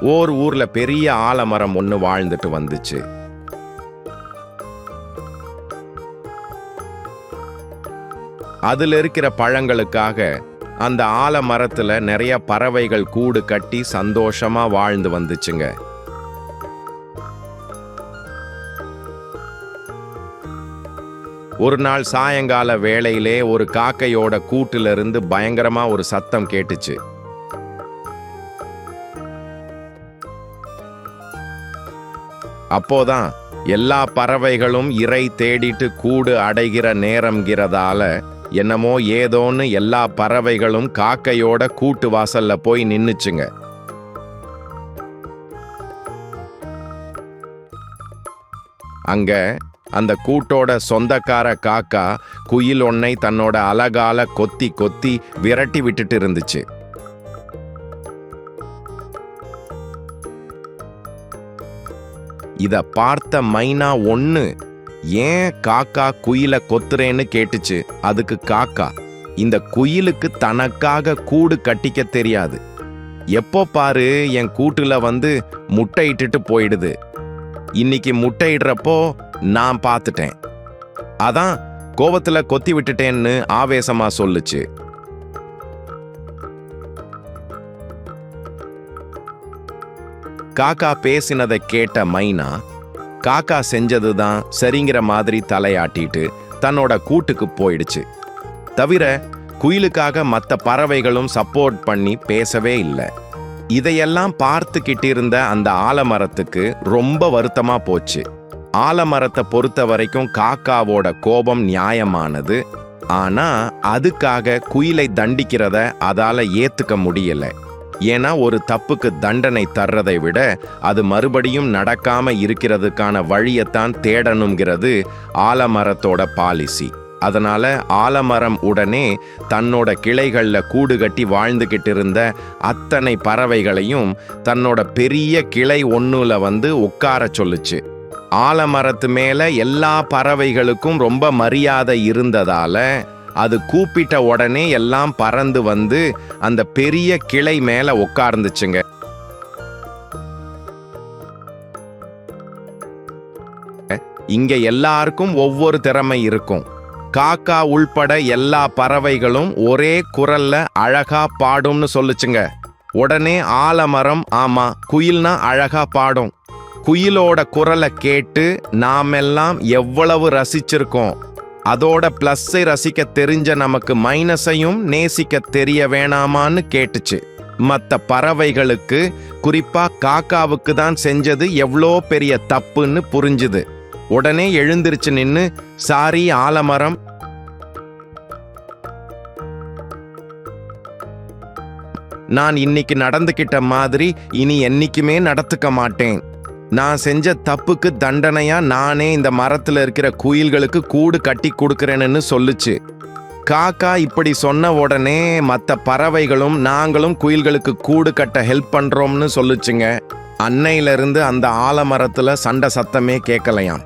ஓர் ஊர்ல பெரிய ஆலமரம் ஒன்று வாழ்ந்துட்டு வந்துச்சு. அதுல இருக்கிற பழங்களுக்காக அந்த ஆலமரத்துல நிறைய பறவைகள் கூடு கட்டி சந்தோஷமா வாழ்ந்து வந்துச்சுங்க. ஒரு நாள் சாயங்கால வேளையிலே ஒரு காக்கையோட கூட்டுல இருந்து பயங்கரமா ஒரு சத்தம் கேட்டுச்சு. அப்போதான் எல்லா பறவைகளும் இறை தேடிட்டு கூடு அடைகிற நேரம்ங்கிறதால என்னமோ ஏதோன்னு எல்லா பறவைகளும் காக்கையோட கூட்டு வாசல்ல போய் நின்னுச்சுங்க. அங்க அந்த கூட்டோட சொந்தக்கார காக்கா குயில் ஒன்னை தன்னோட அலகால கொத்தி கொத்தி விரட்டி விட்டுட்டு இருந்துச்சு. இத பார்த்த மைனா ஒன்று ஏன் காக்கா குயில கொத்துறேன்னு கேட்டுச்சு? அதுக்கு காக்கா. இந்த குயிலுக்கு தனக்காக கூடு கட்டிக்க தெரியாது. எப்போ பாரு என் கூட்டுல வந்து முட்டை இட்டுட்டு போயிடுது. இன்னைக்கு முட்டையிடுறப்போ நான் பார்த்துட்டேன் அதான் கோவத்துல கொத்தி விட்டுட்டேன்னு ஆவேசமா சொல்லுச்சு. காக்கா பேசினதை கேட்ட மைனா காக்கா செஞ்சது தான் சரிங்கிற மாதிரி தலையாட்டிட்டு தன்னோட கூட்டுக்கு போயிடுச்சு. தவிர குயிலுக்காக மற்ற பறவைகளும் சப்போர்ட் பண்ணி பேசவே இல்லை. இதையெல்லாம் பார்த்துக்கிட்டு இருந்த அந்த ஆலமரத்துக்கு ரொம்ப வருத்தமா போச்சு. ஆலமரத்தை பொறுத்த வரைக்கும் காக்காவோட கோபம் நியாயமானது. ஆனா அதுக்காக குயிலை தண்டிக்கிறத அதால ஏத்துக்க முடியல. ஏன்னா ஒரு தப்புக்கு தண்டனை தர்றதை விட அது மறுபடியும் நடக்காம இருக்கிறதுக்கான வழியைத்தான் தேடணுங்கிறது ஆலமரத்தோட பாலிசி. அதனால ஆலமரம் உடனே தன்னோட கிளைகளில் கூடு கட்டி வாழ்ந்துக்கிட்டு இருந்த அத்தனை பறவைகளையும் தன்னோட பெரிய கிளை ஒன்றுல வந்து உட்கார சொல்லுச்சு. ஆலமரத்து மேலே எல்லா பறவைகளுக்கும் ரொம்ப மரியாதை இருந்ததால அது கூப்பிட்ட உடனே எல்லாம் பறந்து வந்து அந்த பெரிய கிளை மேல உட்கார்ந்துச்சுங்க இங்க எல்லாருக்கும் ஒவ்வொரு திறமை இருக்கும். காக்கா உள்பட எல்லா பறவைகளும் ஒரே குரல்ல அழகா பாடும்னு சொல்லுச்சுங்க. உடனே ஆலமரம் ஆமா குயில்னா அழகா பாடும். குயிலோட குரலை கேட்டு நாமெல்லாம் எவ்வளவு ரசிச்சிருக்கோம். அதோட பிளஸ்ஸை ரசிக்க தெரிஞ்ச நமக்கு மைனஸையும் நேசிக்க தெரிய வேணாமான்னு கேட்டுச்சு. மற்ற பறவைகளுக்கு குறிப்பா காக்காவுக்கு தான் செஞ்சது எவ்வளோ பெரிய தப்புன்னு புரிஞ்சுது. உடனே எழுந்திருச்சு நின்று சாரி ஆலமரம். நான் இன்னைக்கு நடந்துக்கிட்ட மாதிரி இனி என்னைக்குமே நடத்துக்க மாட்டேன். நான் செஞ்ச தப்புக்கு தண்டனையா நானே இந்த மரத்துல இருக்கிற குயில்களுக்கு கூடு கட்டி கொடுக்கறேன்னு சொல்லுச்சு. காக்கா இப்படி சொன்ன உடனே மற்ற பறவைகளும் நாங்களும் குயில்களுக்கு கூடு கட்ட ஹெல்ப் பண்றோம்னு சொல்லுச்சுங்க. அன்னையிலிருந்து அந்த ஆலமரத்துல சண்டை சத்தமே கேட்கலையாம்